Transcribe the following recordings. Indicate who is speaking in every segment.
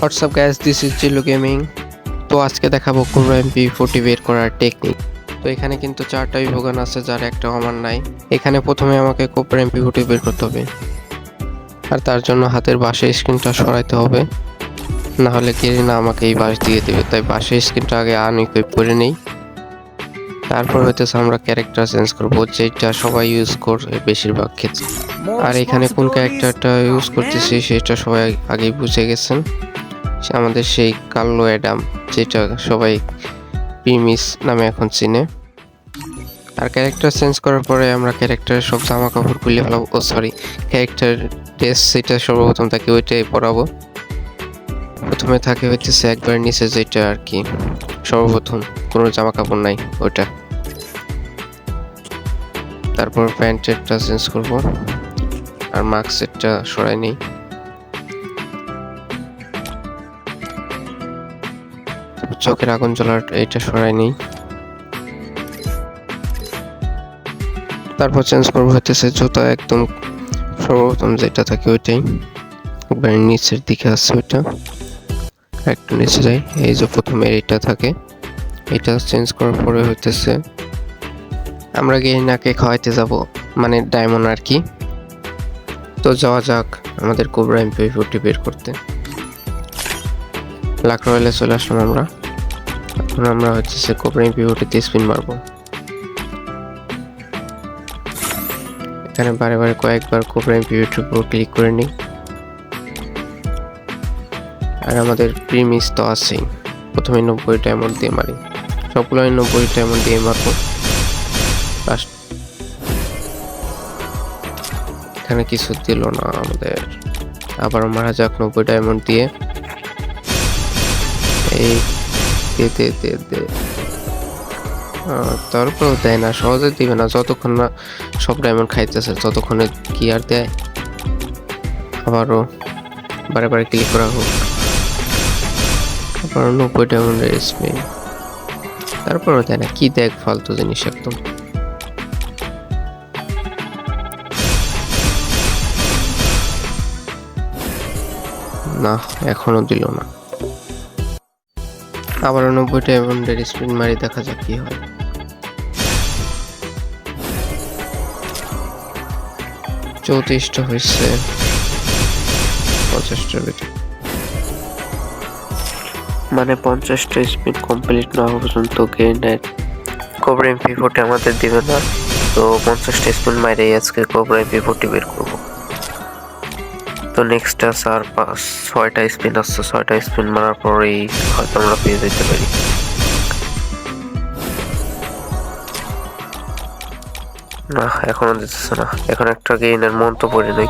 Speaker 1: What's up guys this is Jilu gaming তো আজকে দেখাবো কোবরা এমপি ফোর্টি বের করার টেকনিক তো এখানে কিন্তু চারটা বিভোগান আছে, যার একটা আমার নাই। এখানে প্রথমে আমাকে কোবরা এমপি ফোর্টি বের করতে হবে। আর তার জন্য হাতের বাসে স্ক্রিনটা সরাইতে হবে। না হলে কেরিনা আমাকে এই বাস দিয়ে দেবে। তাই বাসে স্ক্রিনটা আগে আনইকুইপ করে নেই। তারপর হইতেছে আমরা ক্যারেক্টার চেঞ্জ করব, যেটা সবাই ইউজ করে বেশিরভাগ ক্ষেত্রে। আর এখানে কোন ক্যারেক্টারটা ইউজ করতেছি, সেটা সবাই আগেই বুঝে গেছেন। আমাদের সেই কাল্লো অ্যাডাম, যেটা সবাই প্রিমিস নামে এখন চিনে। আর ক্যারেক্টার চেঞ্জ করার পরে আমরা ক্যারেক্টারের সব জামা কাপড় খুলে ফেলাবো। ও সরি ক্যারেক্টার ড্রেস সেটা সর্বপ্রথম তাকে ওইটাই পরাবো। প্রথমে থাকে হইতেছে একবার নিচে যেটা আর কি, সর্বপ্রথম কোনো জামা কাপড় নাই ওইটা। তারপর প্যান্টেরটা চেঞ্জ করব। আর মাস্কেরটা সরাই নেই। চোখের আগুন জ্বলার এইটা সরাই নেই। তারপর চেঞ্জ করব হইতেছে জুতা একদম সর্বপ্রথম যেটা থাকে ওইটাই। একবার নিচের দিকে আছে ওইটা। একটু নিচে যাই। এই যে প্রথমে এইটা থাকে। এটা চেঞ্জ করার পরে হইতেছে আমরা গিয়ে নাকে খাওয়াইতে যাব মানে ডায়মন্ড আর কি। তো যাওয়া যাক আমাদের কোবরা এমপি ফোরটি বের করতে। লাখ রয়েলে চলে আসলাম আমরা। এখন আমরা হচ্ছে কোবরা এমপি ফোরটিতে স্পিন মারবো। এখানে বারে বারে কয়েকবার কোবরা এমপি উপর ক্লিক করে নিই। আর আমাদের প্রিমিস তো আছেই। প্রথমে নব্বই ডায়মন্ড দিয়ে মারি। সবগুলো আমি নব্বই ডায়মন্ড দিয়ে মারবো। লাস্ট এখানে কিছু দিল না আমাদের। আবার মারা যাক নব্বই ডায়মন্ড দিয়ে। এই দে দে দে দে। তারপরেও দেয় না, সহজে দিবে না। যতক্ষণ না সব ডায়মন্ড খাইতেছে, ততক্ষণে কি আর দেয়? আবারও বারে বারে ক্লিক করা হোক। আবার নব্বই ডায়মন্ডের স্পিন তারপরেও দেয় না, কি দেখ ফালতু জিনিস একদম। না, এখনও দিল না। আবার নব্বই ডায়মন্ডের স্পিন মারি দেখা যাক কি হয়। চৌত্রিশটা হয়েছে, পঞ্চাশটার ভিতরে। মানে পঞ্চাশটা স্পিন কমপ্লিট না হওয়া পর্যন্ত গেইনের কোবরা এমপি ফোর্টি আমাদের দিবে না। তো পঞ্চাশটা স্পিন মাইরে আজকে কোবরা এমপি ফোর্টি বের করব। তো নেক্সট আছে আর পাঁচ ছয়টা স্পিন আসছে ছয়টা স্পিন মারার পরেই হয়তো আমরা পেয়ে যেতে পারি। না, এখনও দিতেছে না। এখন একটা গেইনের মন তো পড়ে নেই।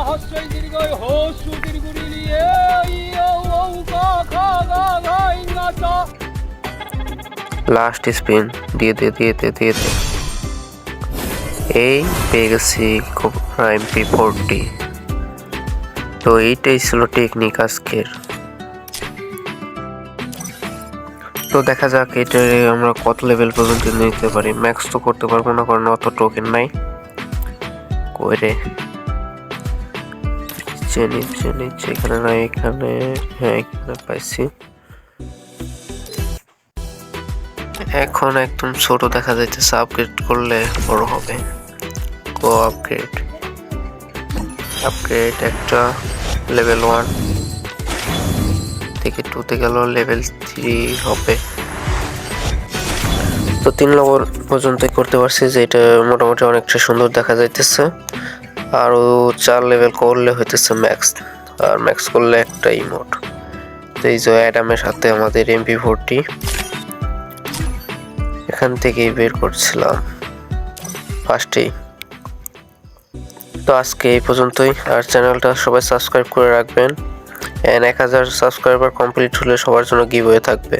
Speaker 1: লাস্ট স্পিন দিয়ে দে দিয়ে দে দিয়ে দে। এই পেয়ে গেছি খুব এমপি ফোরটি তো এইটাই ছিল টেকনিক আজকের। তো দেখা যাক এটা আমরা কত লেভেল পর্যন্ত নিতে পারি। ম্যাক্স তো করতে পারব না, কারণ অত টোকেন নাই। কইরে। নিচে নিচে নিচে, এখানে না, এখানে হ্যাঁ এখানে পাইছি। এখন একদম ছোট দেখা যাইতেছে আপগ্রেড করলে বড় হবে। গো আপগ্রেড আপগ্রেড একটা লেভেল ওয়ান থেকে টুতে গেল লেভেল থ্রি হবে। তো তিন নম্বর পর্যন্ত করতে পারছি যে এটা মোটামুটি অনেকটা সুন্দর দেখা যাইতেছে। আরও চার লেভেল করলে হইতেছে ম্যাক্স আর ম্যাক্স করলে একটা ইমোট তো এই যে অ্যাডামের সাথে আমাদের এমপি ফোরটি এখান থেকেই বের করছিলাম। ফার্স্টেই তো আজকে এই পর্যন্তই। আর চ্যানেলটা সবাই সাবস্ক্রাইব করে রাখবেন। অ্যান্ড এক হাজার সাবস্ক্রাইবার কমপ্লিট হলে সবার জন্য গিভ হয়ে থাকবে।